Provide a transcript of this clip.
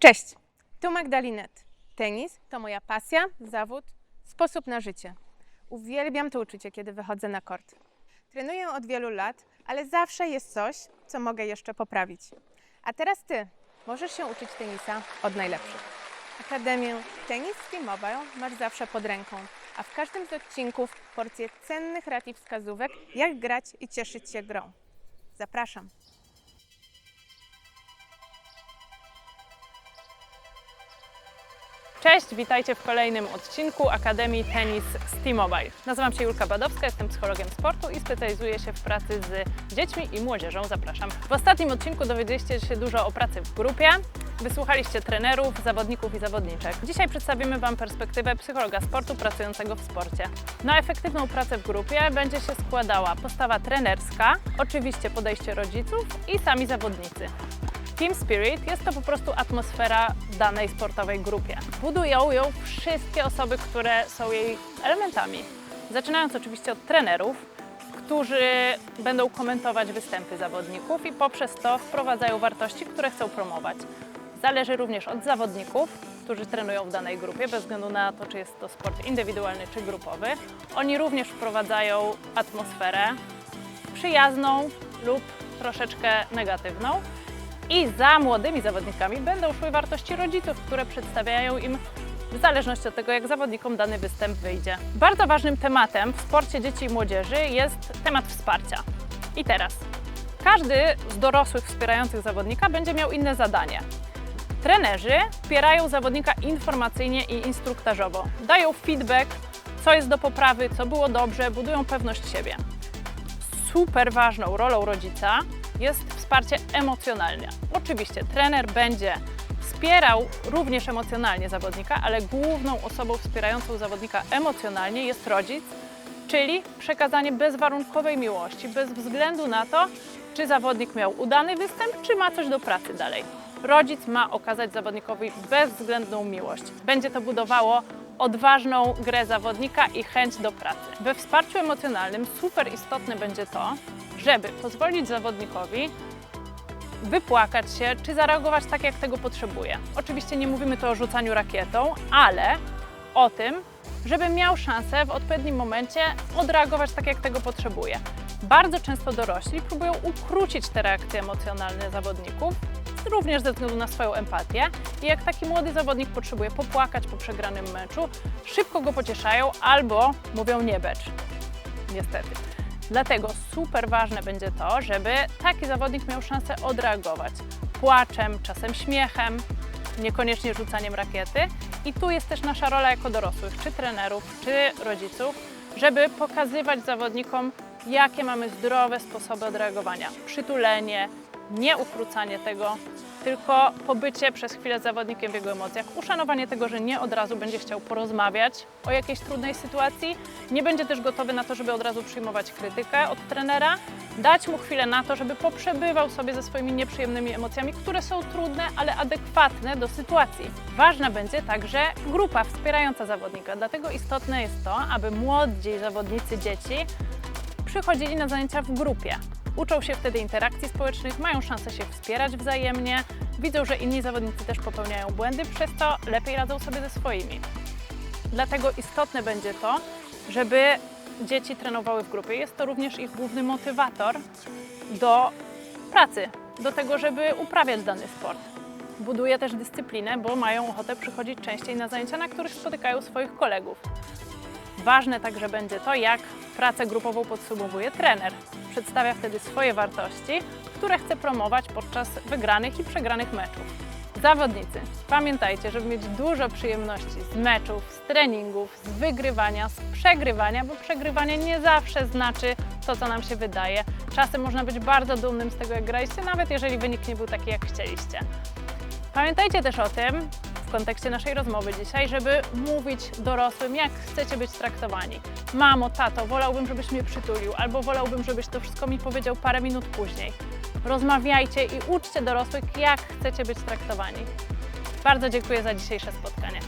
Cześć, tu Magdalinet. Tenis to moja pasja, zawód, sposób na życie. Uwielbiam to uczucie, kiedy wychodzę na kort. Trenuję od wielu lat, ale zawsze jest coś, co mogę jeszcze poprawić. A teraz ty możesz się uczyć tenisa od najlepszych. Akademię Tenis T-Mobile masz zawsze pod ręką, a w każdym z odcinków porcję cennych rad i wskazówek, jak grać i cieszyć się grą. Zapraszam. Cześć, witajcie w kolejnym odcinku Akademii Tenis z T-Mobile. Nazywam się Julka Badowska, jestem psychologiem sportu i specjalizuję się w pracy z dziećmi i młodzieżą. Zapraszam. W ostatnim odcinku dowiedzieliście się dużo o pracy w grupie. Wysłuchaliście trenerów, zawodników i zawodniczek. Dzisiaj przedstawimy Wam perspektywę psychologa sportu pracującego w sporcie. Na efektywną pracę w grupie będzie się składała postawa trenerska, oczywiście podejście rodziców i sami zawodnicy. Team Spirit jest to po prostu atmosfera danej sportowej grupie. Budują ją wszystkie osoby, które są jej elementami. Zaczynając oczywiście od trenerów, którzy będą komentować występy zawodników i poprzez to wprowadzają wartości, które chcą promować. Zależy również od zawodników, którzy trenują w danej grupie, bez względu na to, czy jest to sport indywidualny czy grupowy. Oni również wprowadzają atmosferę przyjazną lub troszeczkę negatywną. I za młodymi zawodnikami będą szły wartości rodziców, które przedstawiają im w zależności od tego, jak zawodnikom dany występ wyjdzie. Bardzo ważnym tematem w sporcie dzieci i młodzieży jest temat wsparcia. I teraz, każdy z dorosłych wspierających zawodnika będzie miał inne zadanie. Trenerzy wspierają zawodnika informacyjnie i instruktażowo. Dają feedback, co jest do poprawy, co było dobrze, budują pewność siebie super ważną rolą rodzica jest wsparcie emocjonalne. Oczywiście trener będzie wspierał również emocjonalnie zawodnika, ale główną osobą wspierającą zawodnika emocjonalnie jest rodzic, czyli przekazanie bezwarunkowej miłości, bez względu na to, czy zawodnik miał udany występ, czy ma coś do pracy dalej. Rodzic ma okazać zawodnikowi bezwzględną miłość. Będzie to budowało odważną grę zawodnika i chęć do pracy. We wsparciu emocjonalnym super istotne będzie to, żeby pozwolić zawodnikowi wypłakać się, czy zareagować tak, jak tego potrzebuje. Oczywiście nie mówimy tu o rzucaniu rakietą, ale o tym, żeby miał szansę w odpowiednim momencie odreagować tak, jak tego potrzebuje. Bardzo często dorośli próbują ukrócić te reakcje emocjonalne zawodników, również ze względu na swoją empatię. I jak taki młody zawodnik potrzebuje popłakać po przegranym meczu, szybko go pocieszają albo mówią nie becz. Niestety. Dlatego super ważne będzie to, żeby taki zawodnik miał szansę odreagować płaczem, czasem śmiechem, niekoniecznie rzucaniem rakiety. I tu jest też nasza rola jako dorosłych, czy trenerów, czy rodziców, żeby pokazywać zawodnikom, jakie mamy zdrowe sposoby odreagowania. Przytulenie, nie ukrócanie tego, tylko pobycie przez chwilę z zawodnikiem w jego emocjach, uszanowanie tego, że nie od razu będzie chciał porozmawiać o jakiejś trudnej sytuacji, nie będzie też gotowy na to, żeby od razu przyjmować krytykę od trenera, dać mu chwilę na to, żeby poprzebywał sobie ze swoimi nieprzyjemnymi emocjami, które są trudne, ale adekwatne do sytuacji. Ważna będzie także grupa wspierająca zawodnika, dlatego istotne jest to, aby młodzi zawodnicy dzieci przychodzili na zajęcia w grupie. Uczą się wtedy interakcji społecznych, mają szansę się wspierać wzajemnie, widzą, że inni zawodnicy też popełniają błędy, przez to lepiej radzą sobie ze swoimi. Dlatego istotne będzie to, żeby dzieci trenowały w grupie. Jest to również ich główny motywator do pracy, do tego, żeby uprawiać dany sport. Buduje też dyscyplinę, bo mają ochotę przychodzić częściej na zajęcia, na których spotykają swoich kolegów. Ważne także będzie to, jak pracę grupową podsumowuje trener. Przedstawia wtedy swoje wartości, które chce promować podczas wygranych i przegranych meczów. Zawodnicy, pamiętajcie, żeby mieć dużo przyjemności z meczów, z treningów, z wygrywania, z przegrywania, bo przegrywanie nie zawsze znaczy to, co nam się wydaje. Czasem można być bardzo dumnym z tego, jak graliście, nawet jeżeli wynik nie był taki, jak chcieliście. Pamiętajcie też o tym, w kontekście naszej rozmowy dzisiaj, żeby mówić dorosłym, jak chcecie być traktowani. Mamo, tato, wolałbym, żebyś mnie przytulił, albo wolałbym, żebyś to wszystko mi powiedział parę minut później. Rozmawiajcie i uczcie dorosłych, jak chcecie być traktowani. Bardzo dziękuję za dzisiejsze spotkanie.